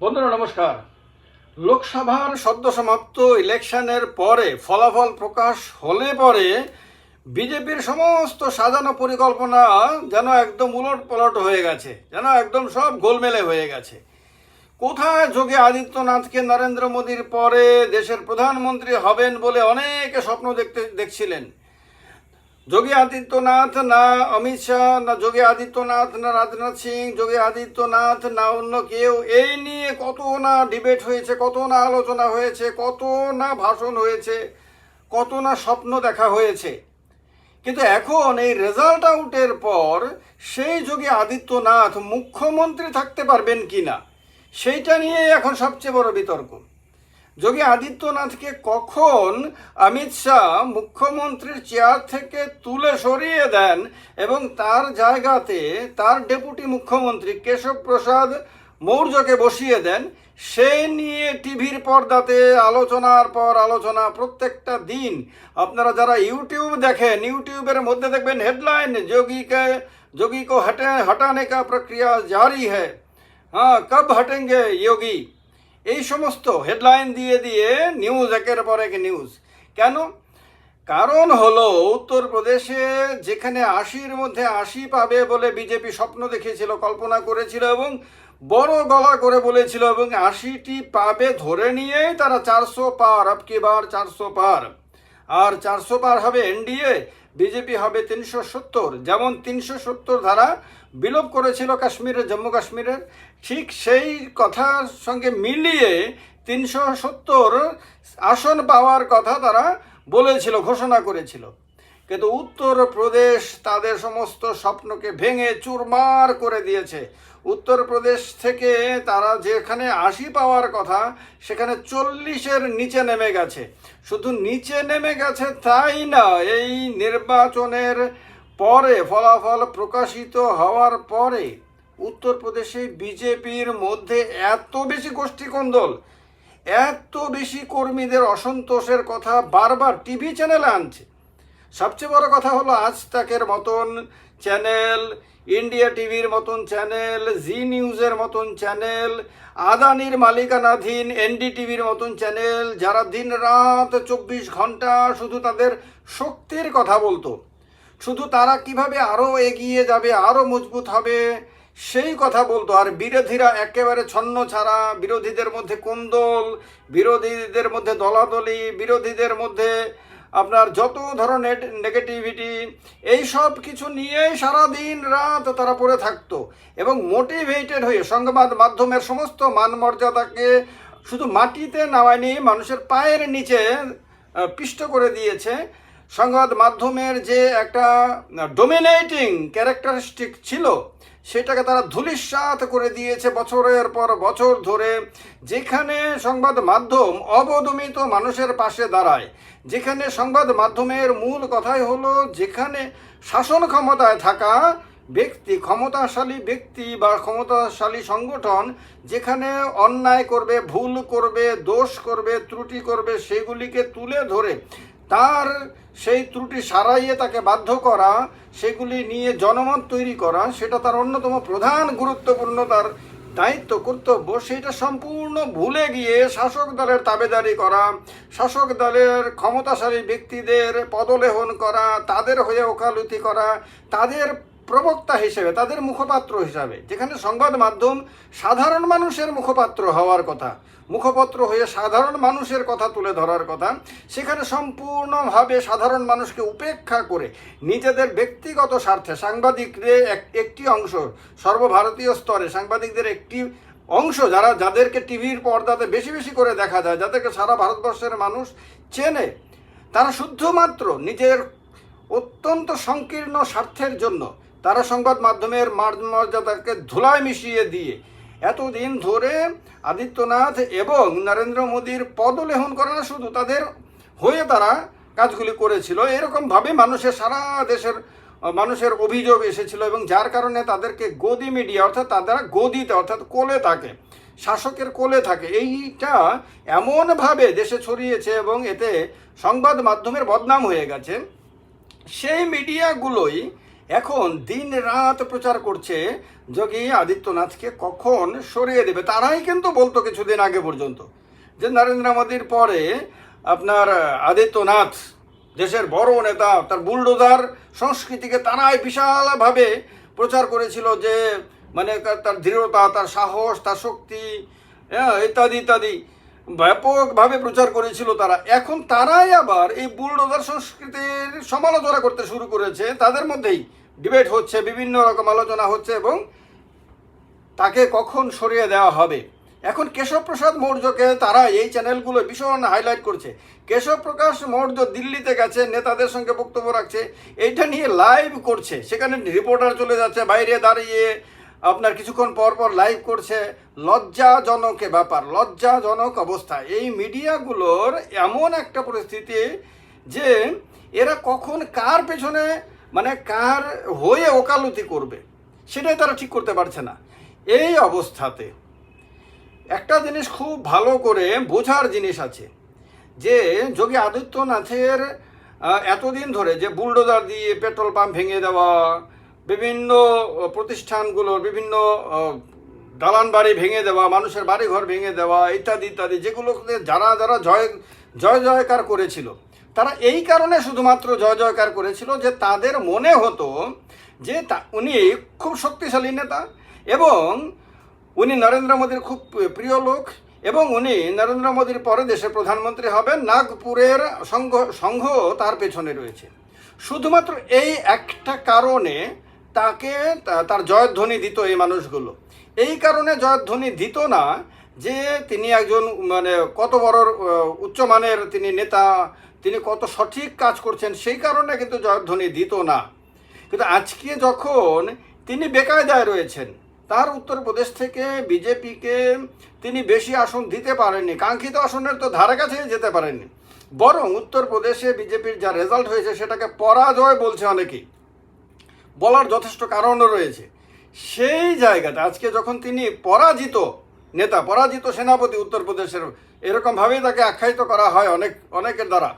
বন্ধুরা, নমস্কার। লোকসভার সদ্য সমাপ্ত ইলেকশনের পরে ফলাফল প্রকাশ হলে পরে বিজেপির সমস্ত সাজানো পরিকল্পনা যেন একদম উলট পলট হয়ে গেছে, যেন একদম সব গোলমেলে হয়ে গেছে। কোথায় যোগী আদিত্যনাথকে নরেন্দ্র মোদীর পরে দেশের প্রধানমন্ত্রী হবেন বলে অনেকে স্বপ্ন দেখতে দেখছিলেন? যোগী আদিত্যনাথ, না অমিত শাহ, না যোগী আদিত্যনাথ, না রাজনাথ সিং, যোগী আদিত্যনাথ, না অন্য কেউ, এই নিয়ে কত না ডিবেট হয়েছে, কত না আলোচনা হয়েছে, কত না ভাষণ হয়েছে, কত না স্বপ্ন দেখা হয়েছে। কিন্তু এখন এই রেজাল্ট আউটের পর সেই যোগী আদিত্যনাথ মুখ্যমন্ত্রী থাকতে পারবেন কি না সেইটা নিয়ে এখন সবচেয়ে বড় বিতর্ক। যোগী আদিত্যনাথকে কখন অমিত শাহ মুখ্যমন্ত্রীর চেয়ার থেকে তুলে সরিয়ে দেন এবং তার জায়গাতে তার ডেপুটি মুখ্যমন্ত্রী কেশব প্রসাদ মৌর্যকে বসিয়ে দেন, সে নিয়ে টিভির পর্দাতে আলোচনার পর আলোচনা প্রত্যেকটা দিন। আপনারা যারা ইউটিউব দেখেন, ইউটিউবের মধ্যে দেখবেন হেডলাইন, যোগীকে যোগীকে হটে, হটানে কা প্রক্রিয়া জারি হ্যাঁ কব হটেঙ্গে, যোগী? এই সমস্ত হেডলাইন দিয়ে দিয়ে নিউজ একের পর এক নিউজ কেন? কারণ হলো উত্তরপ্রদেশে যেখানে আশির মধ্যে আশি পাবে বলে বিজেপি স্বপ্ন দেখেছিল কল্পনা করেছিল এবং বড় গলা করে বলেছিল এবং আশিটি পাবে ধরে নিয়েই তারা চারশো পার আপকি বার চারশো পার। আর চারশো পার হবে এনডিএ বিজেপি হবে তিনশো সত্তর। যেমন তিনশো সত্তর ধারা বিলোপ করেছিল কাশ্মীরের, জম্মু কাশ্মীরের। ঠিক সেই কথার সঙ্গে মিলিয়ে তিনশো সত্তর আসন পাওয়ার কথা তারা বলেছিল, ঘোষণা করেছিল। কিন্তু উত্তরপ্রদেশ তাদের সমস্ত স্বপ্নকে ভেঙে চুরমার করে দিয়েছে। উত্তরপ্রদেশ থেকে তারা যেখানে আশি পাওয়ার কথা, সেখানে চল্লিশের নিচে নেমে গেছে। শুধু নিচে নেমে গেছে তাই না, এই নির্বাচনের পরে, ফলাফল প্রকাশিত হওয়ার পরে উত্তরপ্রদেশে বিজেপির মধ্যে এত বেশি গোষ্ঠীকন্দল, এত বেশি কর্মীদের অসন্তোষের কথা বারবার টিভি চ্যানেলে আনছে। সবচেয়ে বড় কথা হলো আজ তাকের মতন চ্যানেল, ইন্ডিয়া টিভির মতন চ্যানেল, জি নিউজের মতন চ্যানেল, আদানির মালিকানাধীন এনডি টিভির মতন চ্যানেল, যারা দিন রাত চব্বিশ ঘণ্টা শুধু তাদের শক্তির কথা বলতো। শুধু তারা কীভাবে আরও এগিয়ে যাবে আরও মজবুত হবে, সেই কথা বলতো। আর বিরোধীরা একেবারে ছন্ন ছাড়া, বিরোধীদের মধ্যে কোন্দল, বিরোধীদের মধ্যে দলাদলি, বিরোধীদের মধ্যে আপনার যত ধরনের নেগেটিভিটি এই সব কিছু নিয়েই সারাদিন রাত তারা পড়ে থাকতো। এবং মোটিভেটেড হয়ে সংবাদ মাধ্যমের সমস্ত মান মর্যাদাকে শুধু মাটিতে নামায়নি, মানুষের পায়ের নিচে পিষ্ট করে দিয়েছে। সংবাদ মাধ্যমের যে একটা ডোমিনেটিং ক্যারেক্টারিস্টিক ছিল, সেটাকে তারা ধুলিস্বাত করে দিয়েছে বছরের পর বছর ধরে, যেখানে সংবাদ মাধ্যম অবদমিত মানুষের পাশে দাঁড়ায়। যেখানে সংবাদ মাধ্যমের মূল কথাই হলো, যেখানে শাসন ক্ষমতায় থাকা ব্যক্তি, ক্ষমতাশালী ব্যক্তি বা ক্ষমতাশালী সংগঠন, যেখানে অন্যায় করবে, ভুল করবে, দোষ করবে, ত্রুটি করবে, সেগুলিকে তুলে ধরে তার সেই ত্রুটি সারাইয়ে তাকে বাধ্য করা, সেগুলি নিয়ে জনমত তৈরি করা, সেটা তার অন্যতম প্রধান গুরুত্বপূর্ণ তার দায়িত্ব, কর্তব্য। সেটা সম্পূর্ণ ভুলে গিয়ে শাসক দলের তাবেদারি করা, শাসক দলের ক্ষমতাশালী ব্যক্তিদের পদলেহন করা, তাদের হয়ে ওকালতি করা, তাদের প্রবক্তা হিসেবে, তাদের মুখপাত্র হিসাবে, যেখানে সংবাদ মাধ্যম সাধারণ মানুষের মুখপাত্র হওয়ার কথা, মুখপত্র হয়ে সাধারণ মানুষের কথা তুলে ধরার কথা, সেখানে সম্পূর্ণভাবে সাধারণ মানুষকে উপেক্ষা করে নিজেদের ব্যক্তিগত স্বার্থে সাংবাদিকদের এক- একটি অংশ, সর্বভারতীয় স্তরে সাংবাদিকদের একটি অংশ যারা, যাদেরকে টিভির পর্দাতে বেশি বেশি করে দেখা যায়, যাদেরকে সারা ভারতবর্ষের মানুষ চেনে, তারা শুধুমাত্র নিজের অত্যন্ত সংকীর্ণ স্বার্থের জন্য তারা সংবাদ মাধ্যমের মর্যাদাকে ধুলায় মিশিয়ে দিয়ে এতদিন ধরে আদিত্যনাথ এবং নরেন্দ্র মোদীর পদলেহন করে না, শুধু তাদের হয়ে তারা কাজগুলি করেছিল। এরকমভাবে মানুষের, সারা দেশের মানুষের অভিযোগ এসেছিল এবং যার কারণে তাদেরকে গদি মিডিয়া, অর্থাৎ তারা গদিতে, অর্থাৎ কোলে থাকে, শাসকের কোলে থাকে। এইটা এমনভাবে দেশে ছড়িয়েছে এবং এতে সংবাদ মাধ্যমের বদনাম হয়ে গেছে। সেই মিডিয়াগুলোই এখন দিন রাত প্রচার করছে যোগী আদিত্যনাথকে কখন সরিয়ে দেবে? তারাই কিন্তু বলতো কিছুদিন আগে পর্যন্ত যে নরেন্দ্র মোদীর পরে আপনার আদিত্যনাথ দেশের বড় নেতা তার বুলডোজার সংস্কৃতিকে তারাই বিশালভাবে প্রচার করেছিল যে মানে তার দৃঢ়তা তার সাহস তার শক্তি হ্যাঁ, ইত্যাদি ইত্যাদি। ব্যাপকভাবে প্রচার করেছিল তারা। এখন তারাই আবার এই বুলডোজার সংস্কৃতির সমালোচনা করতে শুরু করেছে। তাদের মধ্যেই ডিবেট হচ্ছে, বিভিন্ন রকম আলোচনা হচ্ছে এবং তাকে কখন সরিয়ে দেওয়া হবে। এখন কেশব প্রসাদ মৌর্যকে তারা এই চ্যানেলগুলো ভীষণ হাইলাইট করছে। কেশব প্রকাশ মৌর্য দিল্লিতে গেছে, নেতাদের সঙ্গে বক্তব্য রাখছে। এইটা নিয়ে লাইভ করছে। সেখানে রিপোর্টার চলে যাচ্ছে, বাইরে দাঁড়িয়ে আপনার কিছুক্ষণ পর পর লাইভ করছে লজ্জাজনক ব্যাপার, লজ্জাজনক অবস্থা। এই মিডিয়াগুলোর এমন একটা পরিস্থিতি যে এরা কখন কার পেছনে মানে কার হয়ে ওকালতি করবে, সেটাই তারা ঠিক করতে পারছে না। এই অবস্থাতে একটা জিনিস খুব ভালো করে বোঝার জিনিস আছে, যে যোগী আদিত্যনাথের এতদিন ধরে যে বুলডোজার দিয়ে পেট্রোল পাম্প ভেঙে দেওয়া বিভিন্ন প্রতিষ্ঠানগুলোর বিভিন্ন দালান বাড়ি ভেঙে দেওয়া, মানুষের বাড়ি ঘর ভেঙে দেওয়া, ইত্যাদি ইত্যাদি যেগুলোতে যারা যারা জয় জয় জয়কার করেছিল, তারা এই কারণে শুধুমাত্র জয় জয়কার করেছিল যে তাদের মনে হতো যে তা, উনি খুব শক্তিশালী নেতা এবং উনি নরেন্দ্র মোদীর খুব প্রিয় লোক এবং উনি নরেন্দ্র মোদীর পরে দেশের প্রধানমন্ত্রী হবেন, নাগপুরের সংঘ সংঘ তার পেছনে রয়েছে। শুধুমাত্র এই একটা কারণে তাকে তার জয়ধ্বনি দিত এই মানুষগুলো। এই কারণে জয়ধ্বনি দিত না যে তিনি একজন মানে কত বড় উচ্চমানের তিনি নেতা, তিনি কত সঠিক কাজ করছেন, সেই কারণে কিন্তু জয়ধ্বনি দিত না। কিন্তু আজকে যখন তিনি বেকায়দায় রয়েছেন, তার উত্তরপ্রদেশ থেকে বিজেপিকে তিনি বেশি আসন দিতে পারেননি, কাঙ্ক্ষিত আসনের তো ধারে কাছে যেতে পারেননি। বরং উত্তরপ্রদেশে বিজেপির যা রেজাল্ট হয়েছে, সেটাকে পরাজয় বলছে অনেকেই। বলার যথেষ্ট কারণও রয়েছে। সেই জায়গাটা, আজকে যখন তিনি পরাজিত নেতা, পরাজিত সেনাপতি উত্তরপ্রদেশের এরকমভাবেই তাকে আখ্যায়িত করা হয় অনেক, অনেকের দ্বারা।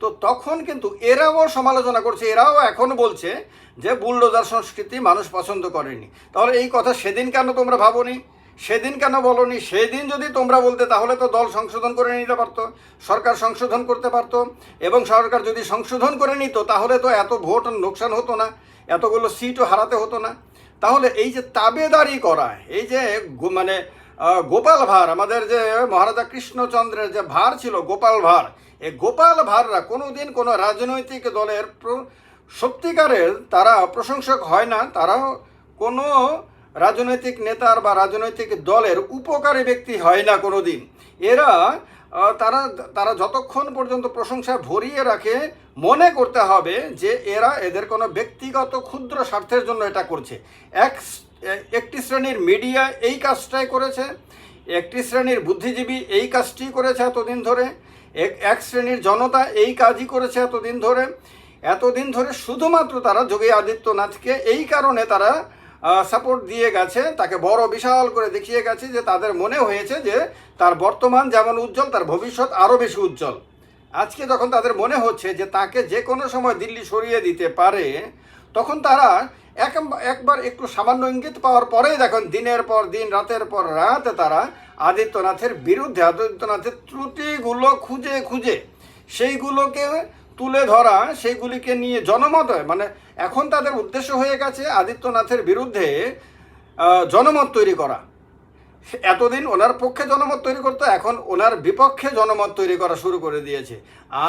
তো তখন কিন্তু এরাও সমালোচনা করছে, এরাও এখন বলছে যে, বুলডোজার সংস্কৃতি মানুষ পছন্দ করেনি। তাহলে এই কথা সেদিন কেন তোমরা ভাবোনি? সেদিন কেন বলনি? সেদিন যদি তোমরা বলতে, তাহলে তো দল সংশোধন করে নিতে পারতো, সরকার সংশোধন করতে পারতো। এবং সরকার যদি সংশোধন করে নিত, তাহলে তো এত ভোট লোকসান হতো না, এতগুলো সিটও হারাতে হতো না। তাহলে এই যে তাবেদারি করা, এই যে মানে গোপাল ভাঁড়, আমাদের যে মহারাজা কৃষ্ণচন্দ্রের যে ভার ছিল, গোপাল ভাঁড় এই গোপাল ভাঁড়রা কোনোদিন কোনো রাজনৈতিক দলের সত্যিকারের তারা প্রশংসক হয় না, তারাও কোনো রাজনৈতিক নেতার বা রাজনৈতিক দলের উপকারী ব্যক্তি হয় না কোনো দিন এরা তারা তারা যতক্ষণ পর্যন্ত প্রশংসা ভরিয়ে রাখে, মনে করতে হবে যে এরা এদের কোনো ব্যক্তিগত ক্ষুদ্র স্বার্থের জন্য এটা করছে। এক একটি শ্রেণির মিডিয়া এই কাজটাই করেছে, একটি শ্রেণির বুদ্ধিজীবী এই কাজটি করেছে এতদিন ধরে এক শ্রেণির জনতা এই কাজই করেছে এতদিন ধরে। এতদিন ধরে শুধুমাত্র তারা যোগী আদিত্যনাথকে এই কারণে তারা সাপোর্ট দিয়ে গেছে, তাকে বড় বিশাল করে দেখিয়ে গেছে যে তাদের মনে হয়েছে যে তার বর্তমান যেমন উজ্জ্বল, তার ভবিষ্যৎ আরও বেশি উজ্জ্বল। আজকে যখন তাদের মনে হচ্ছে যে তাকে যে কোনো সময় দিল্লি সরিয়ে দিতে পারে, তখন তারা এক একবার একটু সামান্য ইঙ্গিত পাওয়ার পরেই দেখুন দিনের পর দিন, রাতের পর রাত তারা আদিত্যনাথের বিরুদ্ধে, আদিত্যনাথের ত্রুটিগুলো খুঁজে খুঁজে সেইগুলোকে তুলে ধরা, সেইগুলিকে নিয়ে জনমত মানে এখন তাদের উদ্দেশ্য হয়ে গেছে আদিত্যনাথের বিরুদ্ধে জনমত তৈরি করা। এতদিন ওনার পক্ষে জনমত তৈরি করতো, এখন ওনার বিপক্ষে জনমত তৈরি করা শুরু করে দিয়েছে।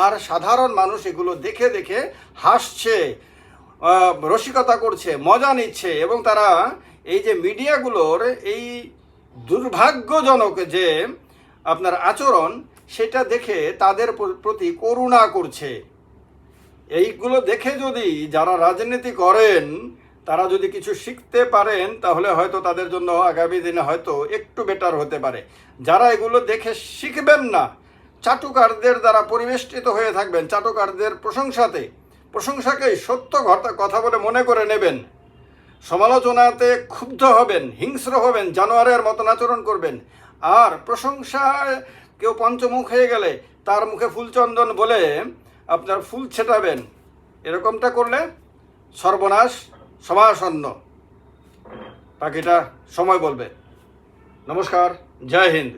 আর সাধারণ মানুষ এগুলো দেখে দেখে হাসছে রসিকতা করছে, মজা নিচ্ছে এবং তারা এই যে মিডিয়াগুলোর এই দুর্ভাগ্যজনক যে আপনার আচরণ, সেটা দেখে তাদের প্রতি করুণা করছে। এইগুলো দেখে যদি যারা রাজনীতি করেন, তারা যদি কিছু শিখতে পারেন, তাহলে হয়তো তাদের জন্য আগামী দিনে হয়তো একটু বেটার হতে পারে। যারা এগুলো দেখে শিখবেন না, চাটুকারদের দ্বারা পরিবেষ্টিত হয়ে থাকবেন, চাটুকারদের প্রশংসাতে, প্রশংসাকেই সত্য কথা বলে মনে করে নেবেন। সমালোচনাতে ক্ষুব্ধ হবেন, হিংস্র হবেন, জানোয়ারের মতন আচরণ করবেন। আর প্রশংসায় কেউ পঞ্চমুখ হয়ে গেলে তার মুখে ফুলচন্দন বলে আপনার ফুল ছেটাবেন। এরকমটা করলে সর্বনাশ সমাসন্ন। বাকিটা সময় বলবে। নমস্কার জয় হিন্দ।